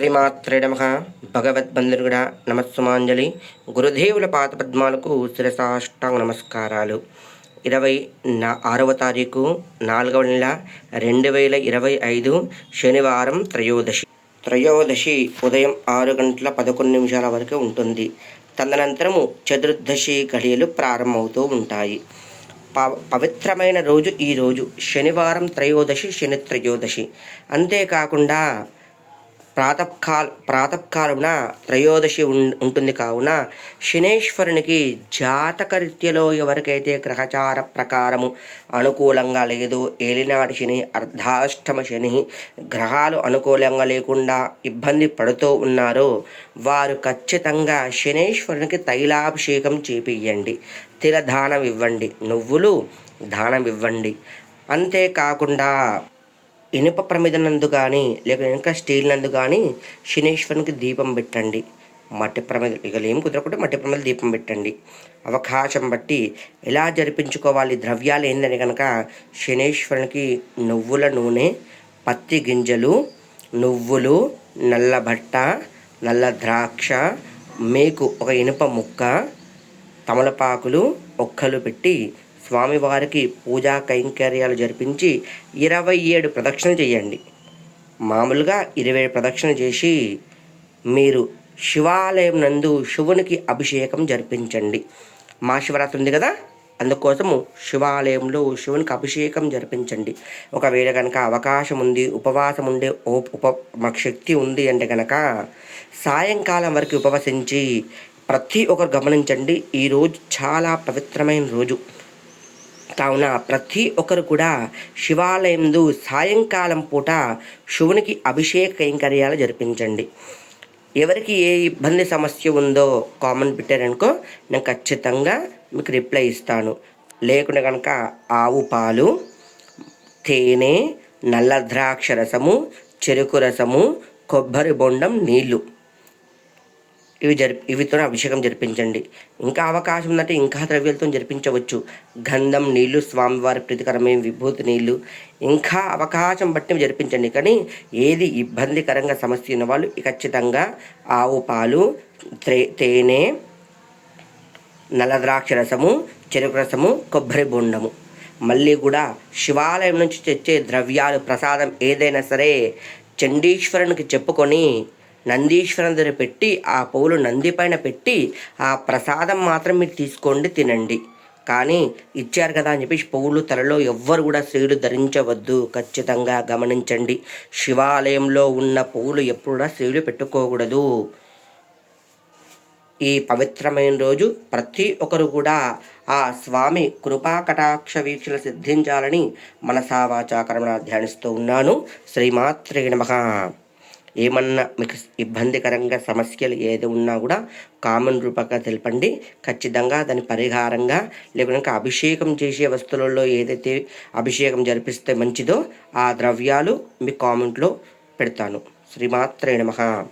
శ్రీమాత్రే నమ. భగవద్బంధురుగుడ నమస్సుమాంజలి. గురుదేవుల పాదపద్మాలకు శిరసాష్టాంగ నమస్కారాలు. ఇరవై నా ఆరవ తారీఖు నాలుగవ నెల రెండు వేల ఇరవై ఐదు శనివారం త్రయోదశి. త్రయోదశి ఉదయం ఆరు గంటల పదకొండు నిమిషాల వరకు ఉంటుంది. తదనంతరము చతుర్దశి ఘడియలు ప్రారంభమవుతూ ఉంటాయి. ప పవిత్రమైన రోజు ఈ రోజు. శనివారం త్రయోదశి శని త్రయోదశి. అంతేకాకుండా ప్రాతకాల ప్రాతకాలమున త్రయోదశి ఉం- ఉంటుంది కావున శనేశ్వరునికి జాతకరీత్యలో ఎవరికైతే గ్రహచార ప్రకారము అనుకూలంగా లేదు ఏలినాటి శని అర్ధాష్టమ శని గ్రహాలు అనుకూలంగా లేకుండా ఇబ్బంది పడుతూ ఉన్నారో వారు ఖచ్చితంగా శనేశ్వరునికి తైలాభిషేకం చేపియండి తిలదానం ఇవ్వండి. నువ్వులు దానం ఇవ్వండి. అంతేకాకుండా ఇనుప ప్రమిద నందు కానీ లేక ఇంకా స్టీల్ నందు కానీ శనీశ్వరునికి దీపం పెట్టండి. మట్టి ప్రమిద ఇక ఏం కుదరకుంటే మట్టి ప్రమిద దీపం పెట్టండి. అవకాశం బట్టి ఎలా జరిపించుకోవాలి ద్రవ్యాలు ఏందని కనుక శనీశ్వరునికి నువ్వుల నూనె పత్తి గింజలు నువ్వులు నల్ల బట్ట నల్ల ద్రాక్ష మేకు ఒక ఇనుప ముక్క తమలపాకులు ఒక్కలు పెట్టి స్వామివారికి పూజా కైంకర్యాలు జరిపించి ఇరవై ఏడు ప్రదక్షిణలు చేయండి. మామూలుగా ఇరవై ఏడు ప్రదక్షిణలు చేసి మీరు శివాలయం నందు శివునికి అభిషేకం జరిపించండి. మహాశివరాత్రి ఉంది కదా అందుకోసము శివాలయంలో శివునికి అభిషేకం జరిపించండి. ఒకవేళ కనుక అవకాశం ఉంది ఉపవాసం ఉండే ఉప మాకు శక్తి ఉంది అంటే కనుక సాయంకాలం వరకు ఉపవసించి ప్రతి ఒక్కరు గమనించండి ఈరోజు చాలా పవిత్రమైన రోజు. కావున ప్రతి ఒక్కరు కూడా శివాలయందు సాయంకాలం పూట శివునికి అభిషేక కైంకర్యాలు జరిపించండి. ఎవరికి ఏ ఇబ్బంది సమస్య ఉందో కామన్ పెట్టారనుకో నేను ఖచ్చితంగా మీకు రిప్లై ఇస్తాను. లేకుండా కనుక ఆవు పాలు తేనె నల్ల ద్రాక్ష రసము చెరుకు రసము కొబ్బరి బొండం నీళ్ళు ఇవి జరి ఇవితో అభిషేకం జరిపించండి. ఇంకా అవకాశం ఉందంటే ఇంకా ద్రవ్యాలతో జరిపించవచ్చు. గంధం నీళ్ళు స్వామివారి ప్రీతికరమైన విభూతి నీళ్ళు. ఇంకా అవకాశం బట్టి జరిపించండి. కానీ ఏది ఇబ్బందికరంగా సమస్య ఉన్న వాళ్ళు ఖచ్చితంగా ఆవు పాలు తేనె నల్ల ద్రాక్ష రసము చెరుకు రసము కొబ్బరి బొండము. మళ్ళీ కూడా శివాలయం నుంచి తెచ్చే ద్రవ్యాలు ప్రసాదం ఏదైనా సరే చండీశ్వరునికి చెప్పుకొని నందీశ్వరందరి దగ్గర పెట్టి ఆ పువ్వులు నంది పైన పెట్టి ఆ ప్రసాదం మాత్రం మీరు తీసుకోండి తినండి. కానీ ఇచ్చారు కదా అని చెప్పేసి పువ్వులు తలలో ఎవ్వరు కూడా స్త్రీలు ధరించవద్దు. ఖచ్చితంగా గమనించండి. శివాలయంలో ఉన్న పువ్వులు ఎప్పుడు కూడా స్త్రీలు పెట్టుకోకూడదు. ఈ పవిత్రమైన రోజు ప్రతి ఒక్కరు కూడా ఆ స్వామి కృపా కటాక్ష వీక్షలు సిద్ధించాలని మనసావాచాకరమణ ధ్యానిస్తూ ఉన్నాను. శ్రీమాత్రే నమః. ఏమన్నా మీకు ఇబ్బందికరంగా సమస్యలు ఏది ఉన్నా కూడా కామన్ రూపంగా తెలపండి. ఖచ్చితంగా దాని పరిహారంగా లేకుంటే అభిషేకం చేసే వస్తువులలో ఏదైతే అభిషేకం జరిపిస్తే మంచిదో ఆ ద్రవ్యాలు మీ కామెంట్లో పెడతాను. శ్రీమాత్రే నమహా